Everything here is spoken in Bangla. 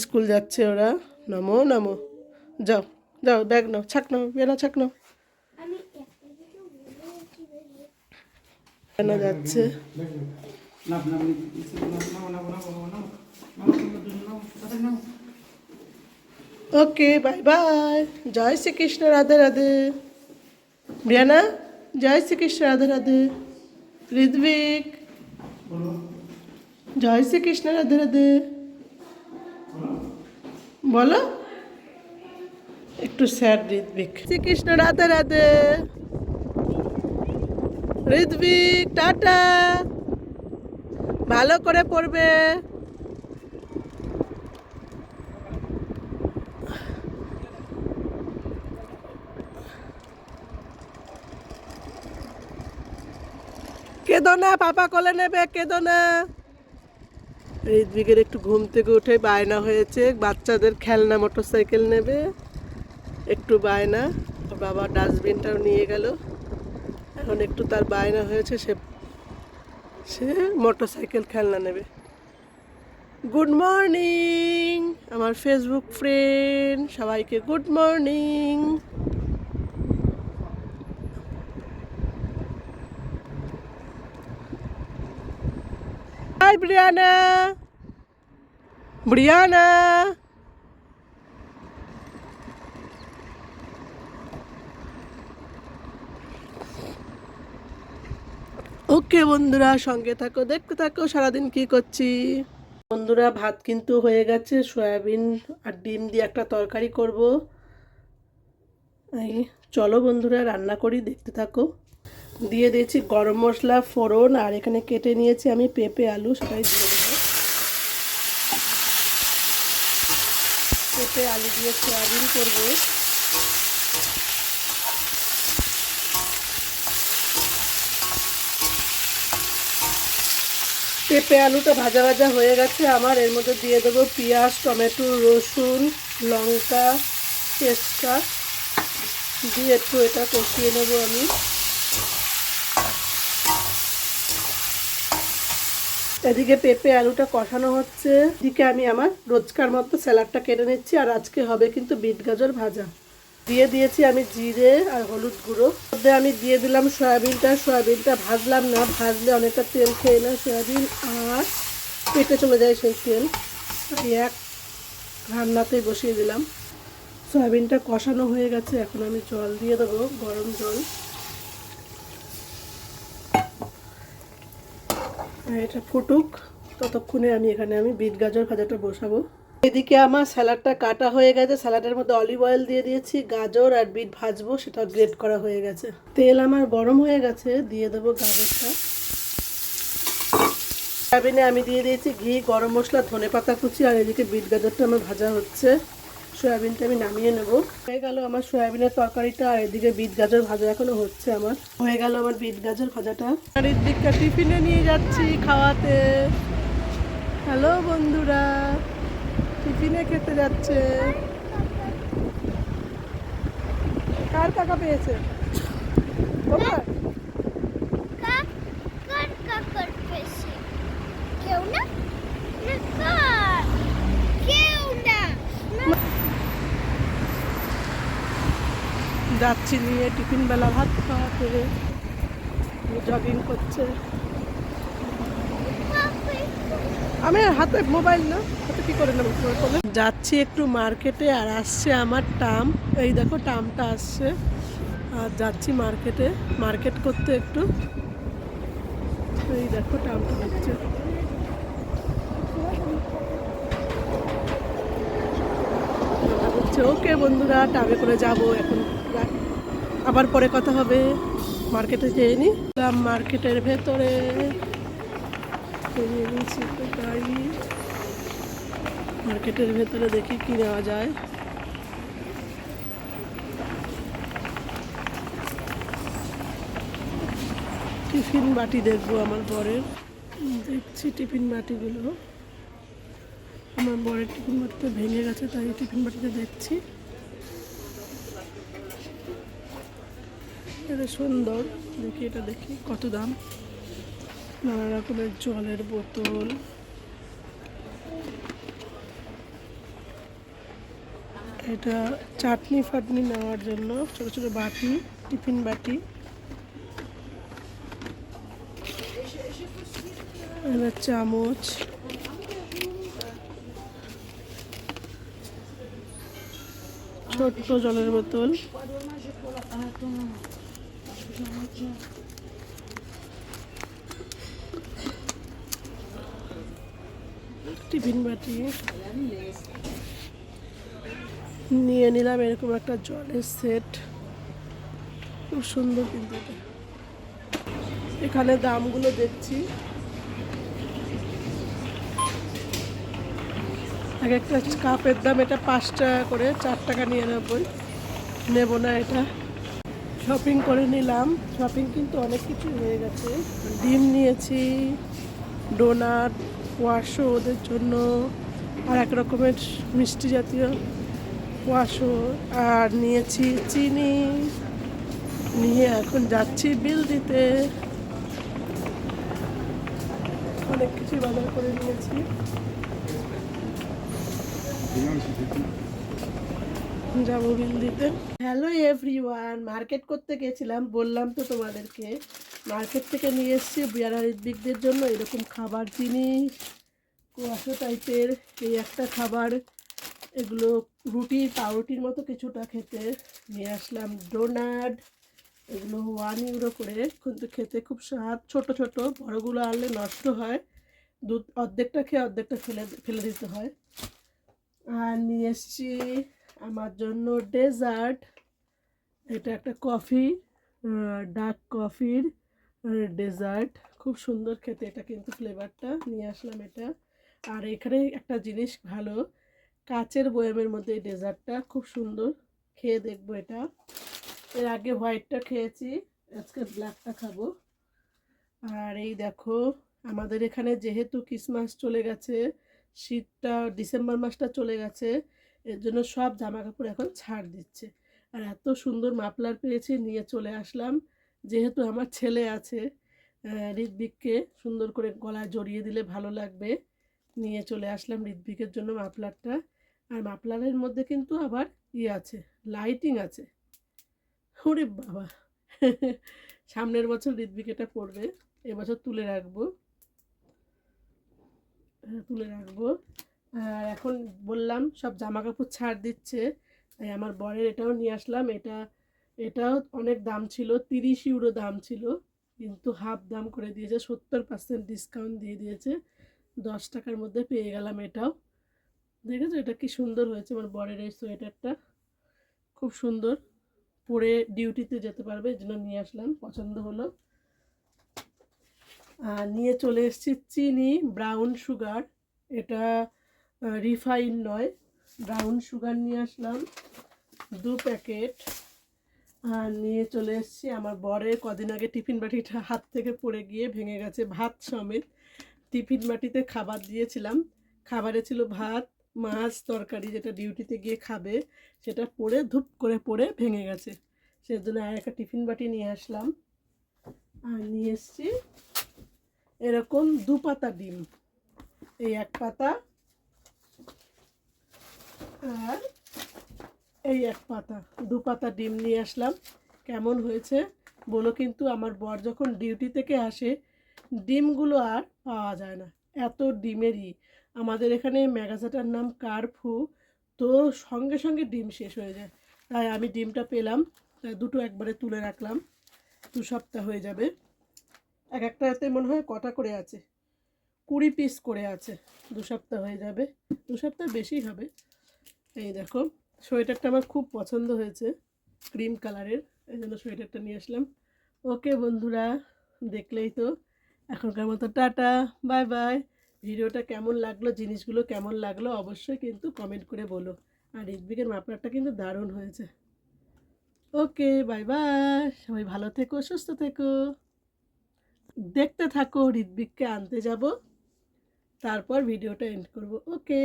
স্কুল যাচ্ছে ওরা। নমো নমো। যাও যাও ব্যাগ নাও, ছাক নাও বেনা ছাক নাও। বেনা যাচ্ছে। ওকে বাই বাই জয় শ্রীকৃষ্ণ, রাধে রাধে। ব্রিয়ানা জয় শ্রীকৃষ্ণ, রাধে রাধে। ঋদ্বিক। জয় শ্রীকৃষ্ণ, রাধে রাধে। বলো। একটু স্যার ঋদ্বিক শ্রীকৃষ্ণ রাধে রাধে। ঋদ্বিক টাটা। ভালো করে পড়বে। কেঁদো না, পাপা কোলে নেবে, কেঁদো না। ঋদ্বিকের একটু ঘুম থেকে উঠে বায়না হয়েছে। বাচ্চাদের খেলনা মোটর সাইকেল নেবে। একটু বায়না। বাবা ডাস্টবিনটাও নিয়ে গেল। এখন একটু তার বায়না হয়েছে, সে সে মোটর সাইকেল খেলনা নেবে। গুড মর্নিং আমার ফেসবুক ফ্রেন্ড সবাইকে good morning hi Briana. Briana. Okay বন্ধুরা, সঙ্গে থাকো, দেখতে থাকো, সারাদিন কি করছি? বন্ধুরা, ভাত কিন্তু হয়ে গেছে, সয়াবিন আর ডিম দিয়ে একটা তরকারি করব। এই, চলো বন্ধুরা, রান্না করি, দেখতে থাকো। দিয়ে দিয়েছি গরম মশলা, ফোড়ন, আর এখানে কেটে নিয়েছি আমি পেঁপে, আলু, সেটাই দিয়ে দেবো। পেঁপে, আলু দিয়ে সয়াবিন করব। পেঁপে, আলুটা ভাজা ভাজা হয়ে গেছে আমার। এর মধ্যে দিয়ে দেবো পেঁয়াজ, টমেটো, রসুন, লঙ্কা তেজটা দিয়ে একটু এটা কষিয়ে নেব আমি। এদিকে পেঁপে আলুটা কষানো হচ্ছে। এদিকে আমি আমার রোজকার মতো স্যালাডটা কেটে নিচ্ছি, আর আজকে হবে কিন্তু বিট গাজর ভাজা। দিয়ে দিয়েছি আমি জিরে আর হলুদ গুঁড়ো। মধ্যে আমি দিয়ে দিলাম সয়াবিনটা। সয়াবিনটা ভাজলাম না, ভাজলে অনেকটা তেল খেয়ে না সয়াবিন, আর পেটে চলে যায় সেই তেল। এক রান্নাতেই বসিয়ে দিলাম। সয়াবিনটা কষানো হয়ে গেছে, এখন আমি জল দিয়ে দেবো, গরম জল। এটা ফুটুক। ততক্ষণে আমি এখানে আমি বিট গাজর ভাজাটা বসাবো। এদিকে আমার স্যালাডটা কাটা হয়ে গেছে। স্যালাডের মধ্যে অলিভ অয়েল দিয়ে দিয়েছি, গাজর আর বিট ভাজবো সেটা গ্রেট করা হয়ে গেছে। তেল আমার গরম হয়ে গেছে, দিয়ে দেবো গাজরটা। সয়াবিনে আমি দিয়ে দিয়েছি ঘি, গরম মশলা, ধনে পাতা কুচি, আর এদিকে বিট গাজরটা আমার ভাজা হচ্ছে। সয়াবিনটা আমি নামিয়ে নেব। হয়ে গেল আমার সয়াবিনের তরকারিটা, আর এদিকে বিট গাজর ভাজা এখনও হচ্ছে আমার। হয়ে গেল আমার বিট গাজর ভাজাটা। আর এদিকটা টিফিনে নিয়ে যাচ্ছি খাওয়াতে। হ্যালো বন্ধুরা, টিফিনে খেতে যাচ্ছে। কার টাকা পেয়েছে কোথায় কাক কার কাকার পেছে কেউ না না কার কেউ না যাচ্ছি নিয়ে, টিফিন বেলা ভাত খাওয়াতে জগিং করছে। আমি হাতে মোবাইল না, হাতে কি করে নেব যাচ্ছি একটু মার্কেটে আর আসছে আমার টাম। এই দেখো, টামটা আসছে। আর যাচ্ছি মার্কেটে মার্কেট করতে একটু। এই দেখো, টামটা হচ্ছে। ওকে বন্ধুরা, টামে করে যাব। এখন আবার পরে কথা হবে। মার্কেটে যেয়ে নি। মার্কেটের ভেতরে। মার্কেটের ভেতরে দেখি কি নেওয়া যায়। টিফিন বাটি দেখব আমার বরের। দেখছি টিফিন বাটিগুলো। আমার বরের টিফিন বাটিটা ভেঙে গেছে, তাই টিফিন বাটিটা দেখছি। এটা সুন্দর। দেখি এটা দেখি, কত দাম? নানা রকমের জলের বোতল। এটা চাটনি ফাটনি নেওয়ার জন্য, ছোট ছোট বাটি, টিফিন বাটি। এখানে চামচ। ছোট্ট জলের বোতল। টিফিন বাটি। নিয়ে নিলাম, এরকম একটা জলের সেট খুব সুন্দর কিন্তু এখানে দামগুলো দেখছি। এক একটা কাপের দাম এটা পাঁচ টাকা করে, চার টাকা নিরানব্বই। নেব না এটা। শপিং করে নিলাম। শপিং কিন্তু অনেক কিছু হয়ে গেছে। ডিম নিয়েছি ডোনাট ওয়াশো ওদের জন্য, আর এক রকমের মিষ্টি জাতীয় ওয়াশো আর নিয়েছি চিনি। নিয়ে এখন যাচ্ছি বিল দিতে। অনেক কিছু বাজার করে নিয়েছি। যাব বিল দিতে হ্যালো এভরিওয়ান মার্কেট করতে গেছিলাম, বললাম তো তোমাদেরকে মার্কেট থেকে নিয়ে এসেছি বিয়ার দিকদের জন্য, এরকম খাবার জিনিস, কুয়াশো টাইপের এই একটা খাবার, এগুলো রুটি, পাউরুটির মতো কিছুটা খেতে নিয়ে আসলাম ডোনাট এগুলো ওয়ান ইউরো করে, কিন্তু খেতে খুব স্বাদ, ছোট ছোট, বড়গুলো আনলে নষ্ট হয়, দুধ অর্ধেকটা খেয়ে অর্ধেকটা ফেলে ফেলে দিতে হয়। আর নিয়ে এসছি আমার জন্য ডেজার্ট। এটা একটা কফি ডার্ক কফির ডেজার্ট। খুব সুন্দর খেতে এটা কিন্তু ফ্লেভারটা। নিয়ে আসলাম এটা। আর এখানে একটা জিনিস ভালো, কাচের বয়ামের মধ্যে এই ডেজার্টটা খুব সুন্দর। খেয়ে দেখব এটা। এর আগে হোয়াইটটা খেয়েছি, আজকে ব্ল্যাকটা খাব। আর এই দেখো, আমাদের এখানে যেহেতু ক্রিসমাস চলে গেছে, শীতটা, ডিসেম্বর মাসটা চলে গেছে এর জন্য সব জামা কাপড় এখন ছাড় দিচ্ছে। আর এত সুন্দর মাফলার পেয়েছি নিয়ে চলে আসলাম। যেহেতু আমার ছেলে আছে আহ, ঋত্বিককে সুন্দর করে গলায় জড়িয়ে দিলে ভালো লাগবে। নিয়ে চলে আসলাম ঋত্বিকের জন্য মাফলারটা। আর মাফলারের মধ্যে কিন্তু আবার ইয়ে আছে লাইটিং আছে। ওরে বাবা! সামনের বছর ঋত্বিক এটা পড়বে এবছর তুলে রাখব। হ্যাঁ, তুলে রাখব। আর এখন বললাম, সব জামা কাপড় ছাড় দিচ্ছে। তাই আমার বরের এটাও নিয়ে আসলাম। এটা, এটাও অনেক দাম ছিল, তিরিশ ইউরো দাম ছিল। কিন্তু হাফ দাম করে দিয়েছে, সত্তর পার্সেন্ট ডিসকাউন্ট দিয়ে দিয়েছে। দশ টাকার মধ্যে পেয়ে গেলাম এটাও। দেখেছ এটা কি সুন্দর হয়েছে আমার বরের এই সোয়েটারটা? খুব সুন্দর। পরে ডিউটিতে যেতে পারবে, এই জন্য নিয়ে আসলাম, পছন্দ হলো। আর নিয়ে চলে এসেছি, চিনি ব্রাউন সুগার। এটা রিফাইন নয় ব্রাউন সুগার নিয়ে আসলাম, দু প্যাকেট। আর নিয়ে চলে এসেছি আমার বরের কদিন আগে টিফিন বাটিটা হাত থেকে পড়ে গিয়ে ভেঙে গেছে ভাত সমেত। টিফিন বাটিতে খাবার দিয়েছিলাম। খাবারে ছিল ভাত, মাছ, তরকারি যেটা ডিউটিতে গিয়ে খাবে, সেটা পড়ে ধূপ করে পড়ে ভেঙে গেছে। সেজন্য আর একটা টিফিন বাটি নিয়ে আসলাম। আর নিয়ে এসেছি এরকম দু পাতা ডিম। এই এক পাতা আর এই এক পাতা, দু পাতা ডিম নিয়ে আসলাম। কেমন হয়েছে বলো কিন্তু, আমার বর যখন ডিউটি থেকে আসে, ডিমগুলো আর পাওয়া যায় না। এত ডিমেরই। আমাদের এখানে ম্যাগাজাটার নাম কারফু, তো সঙ্গে সঙ্গে ডিম শেষ হয়ে যায়। তাই আমি ডিমটা পেলাম, তাই দুটো একবারে তুলে রাখলাম। দু সপ্তাহ হয়ে যাবে। এক একটাতে মনে হয় কটা করে আছে? কুড়ি পিস করে আছে। দু সপ্তাহ হয়ে যাবে। দু সপ্তাহ বেশি হবে। এই দেখো, সোয়েটারটা আমার খুব পছন্দ হয়েছে, ক্রিম কালারের, এই জন্য সোয়েটারটা নিয়ে আসলাম। ওকে বন্ধুরা, দেখলেই তো। এখনকার মতো টাটা, বাই বাই। ভিডিওটা কেমন লাগল, জিনিসগুলো কেমন লাগল, অবশ্যই কিন্তু কমেন্ট করে বলো। আর ঋদ্বিকের মাপলারটা কিন্তু দারুণ হয়েছে। Okay, bye bye. সবাই ভালো থেকো, সুস্থ থেকো। দেখতে থাকো ঋদ্বিককে আনতে যাব। তারপর ভিডিওটা এন্ড করব। ওকে।